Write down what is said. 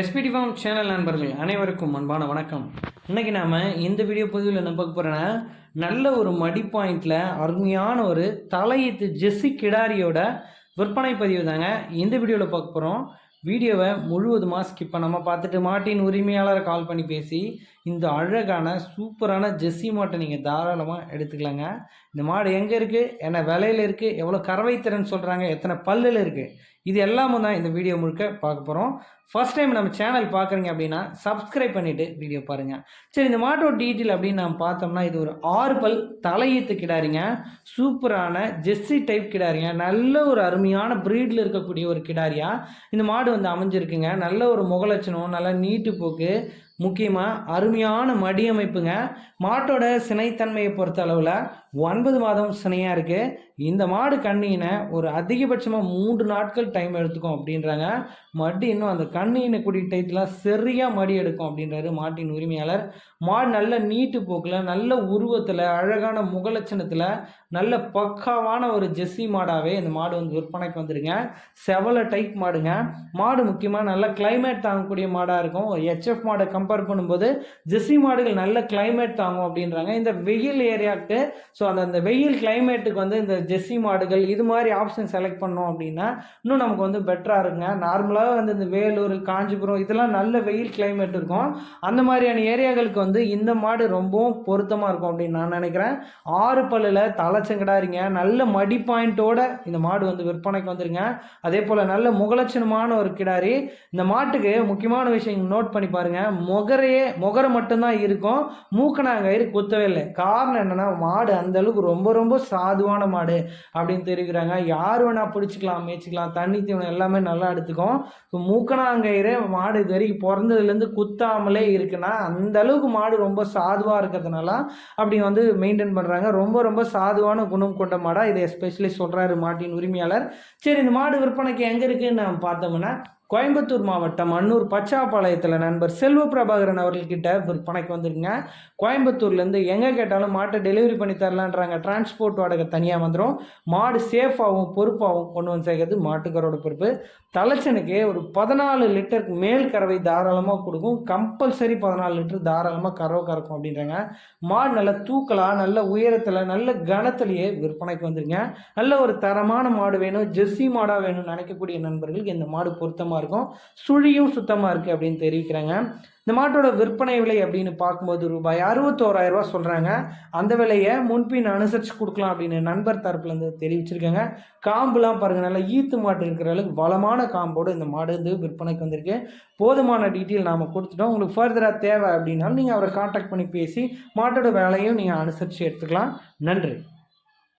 SPD form channel நண்பர்கள் அனைவருக்கும் அன்பான வணக்கம். இன்றைக்கி நாம் இந்த வீடியோ பதிவில் என்ன பார்க்க போகிறோன்னா நல்ல ஒரு மடி பாயிண்டில் அருமையான ஒரு தலையீத்து ஜெஸ்ஸி கிடாரியோட விற்பனை பதிவு தாங்க. இந்த வீடியோவில் பார்க்க போகிறோம் வீடியோவை முழுவதுமாக ஸ்கிப் பண்ணாமல் பார்த்துட்டு மாட்டின் உரிமையாளரை கால் பண்ணி பேசி இந்த அழகான சூப்பரான ஜெஸ்ஸி மாட்டை நீங்கள் தாராளமாக எடுத்துக்கலாங்க. இந்த மாடு எங்கே இருக்குது என்ன விலையில் இருக்குது எவ்வளோ கறவை திறன் சொல்கிறாங்க எத்தனை பல்லில் இருக்குது இது எல்லாமும் தான் இந்த வீடியோ முழுக்க பார்க்க போகிறோம் ஃபர்ஸ்ட் டைம் நம்ம சேனல் பார்க்குறீங்க அப்படின்னா சப்ஸ்கிரைப் பண்ணிவிட்டு வீடியோ பாருங்கள் சரி இந்த மாட்டோட டீட்டெயில் அப்படின்னு நம்ம பார்த்தோம்னா இது ஒரு ஆறு பல் தலையீத்து கிடாரிங்க. சூப்பரான ஜெஸ்ஸி டைப் கிடாரிங்க. நல்ல ஒரு அருமையான ப்ரீடில் இருக்கக்கூடிய ஒரு கிடாரியாக இந்த மாடு வந்து அமைஞ்சிருக்குங்க. நல்ல ஒரு முகலட்சணம் நல்ல நீட்டு போக்கு முக்கியமாக அருமையான மடி அமைப்புங்க மாட்டோட சினைத்தன்மையை பொறுத்த அளவில் ஒன்பது மாதம் சினையாக இருக்குது இந்த மாடு கண்ணினை ஒரு அதிகபட்சமாக மூன்று நாட்கள் டைம் எடுத்துக்கும் அப்படின்றாங்க. மடி இன்னும் அந்த கண்ணினை கூடிய டைத்தில் சரியாக மடி எடுக்கும் அப்படின்றாரு மாட்டின் உரிமையாளர். மாடு நல்ல நீட்டு போக்கில் நல்ல உருவத்தில் அழகான முகலட்சணத்தில் நல்ல பக்காவான ஒரு ஜெஸ்ஸி மாடாகவே இந்த மாடு வந்து விற்பனைக்கு வந்துருங்க. செவலை டைப் மாடுங்க. மாடு முக்கியமாக நல்ல கிளைமேட் தாங்கக்கூடிய மாடாக இருக்கும். ஒரு ஹெச்எஃப் மாடை கம்பேர் பண்ணும்போது ஜெர்சி மாடுகள் நல்ல கிளைமேட் தாங்கும் அப்படின்றாங்க. இந்த வெயில் ஏரியாவுக்கு ஸோ அந்த அந்த வெயில் கிளைமேட்டுக்கு வந்து இந்த ஜெர்சி மாடுகள் இது மாதிரி ஆப்ஷன் செலக்ட் பண்ணோம் அப்படின்னா இன்னும் நமக்கு வந்து பெட்டராக இருக்குங்க. நார்மலாக வந்து இந்த வேலூர் காஞ்சிபுரம் இதெல்லாம் நல்ல வெயில் கிளைமேட் இருக்கும். அந்த மாதிரியான ஏரியாக்களுக்கு வந்து இந்த மாடு ரொம்பவும் பொருத்தமாக இருக்கும் அப்படின்னு நான் நினைக்கிறேன். ஆறு பல்லில் தலைச்சங்கடாரிங்க நல்ல மடி பாயிண்ட்டோட இந்த மாடு வந்து விற்பனைக்கு வந்துருங்க. அதே போல் நல்ல முகலட்சணமான ஒரு கிடாரி. இந்த மாட்டுக்கு முக்கியமான விஷயம் நோட் பண்ணி பாருங்க. முகரையே முகரை மட்டும்தான் இருக்கும். மூக்கணாங்கயிறு குத்தவே இல்லை. காரணம் என்னன்னா மாடு அந்தளவுக்கு ரொம்ப ரொம்ப சாதுவான மாடு அப்படின்னு தெரிவிக்கிறாங்க. யார் வேணால் பிடிச்சிக்கலாம் மேய்ச்சிக்கலாம் தண்ணி தீவனம் எல்லாமே நல்லா எடுத்துக்கும். ஸோ மூக்கணாங்கயிறே மாடு இது வரைக்கும் பிறந்ததுலேருந்து குத்தாமலே இருக்குன்னா அந்த அளவுக்கு மாடு ரொம்ப சாதுவாக இருக்கிறதுனால அப்படி வந்து மெயின்டைன் பண்ணுறாங்க ரொம்ப ரொம்ப சாதுவான குணம் கொண்ட மாடாக இதை எஸ்பெஷலி சொல்கிறாரு மாட்டின் உரிமையாளர். சரி இந்த மாடு விற்பனைக்கு எங்கே இருக்குன்னு நம்ம பார்த்தோம்னா கோயம்புத்தூர் மாவட்டம் அன்னூர் பச்சாப்பாளையத்தில் நண்பர் செல்வ பிரபாகரன் அவர்கள்கிட்ட விற்பனைக்கு வந்துருங்க கோயம்புத்தூர்லேருந்து எங்கே கேட்டாலும் மாட்டை டெலிவரி பண்ணி தரலான்றாங்க. டிரான்ஸ்போர்ட் வாடகை தனியாக வந்துடும் மாடு சேஃபாகவும் பொறுப்பாகவும் கொண்டு வந்து சேர்க்கறது மாட்டுக்காரோட பொறுப்பு. தலைச்சனுக்கு ஒரு பதினாலு லிட்டருக்கு மேல் கறவை தாராளமாக கொடுக்கும். கம்பல்சரி பதினாலு லிட்டர் தாராளமாக கறவை கறக்கும் அப்படின்றாங்க. மாடு நல்ல தூக்கலாக நல்ல உயரத்தில் நல்ல கனத்திலேயே விற்பனைக்கு வந்துருங்க நல்ல ஒரு தரமான மாடு வேணும். ஜெர்சி மாடாக வேணும்னு நினைக்கக்கூடிய நண்பர்களுக்கு இந்த மாடு பொருத்தமாக இருக்கும். சுழியும் சுத்தமாக இருக்குது அப்படின்னு தெரிவிக்கிறாங்க. இந்த மாட்டோட விற்பனை விலை அப்படின்னு பார்க்கும்போது ரூபாய் அறுபத்தோராயிரம் ரூபா சொல்கிறாங்க அந்த விலையை முன்பின் அனுசரித்து கொடுக்கலாம் அப்படின்னு நண்பர் தரப்புலேருந்து தெரிவிச்சிருக்காங்க. காம்புலாம் பாருங்கள் நல்லா ஈத்து மாட்டு இருக்கிற அளவுக்கு வளமான காம்போடு இந்த மாடு வந்து விற்பனைக்கு வந்திருக்கு. போதுமான டீட்டெயில் நாம் கொடுத்துட்டோம். உங்களுக்கு ஃபர்தராக தேவை அப்படின்னாலும் நீங்கள் அவரை காண்டாக்ட் பண்ணி பேசி மாட்டோட வேலையும் நீங்கள் அனுசரித்து எடுத்துக்கலாம். நன்றி.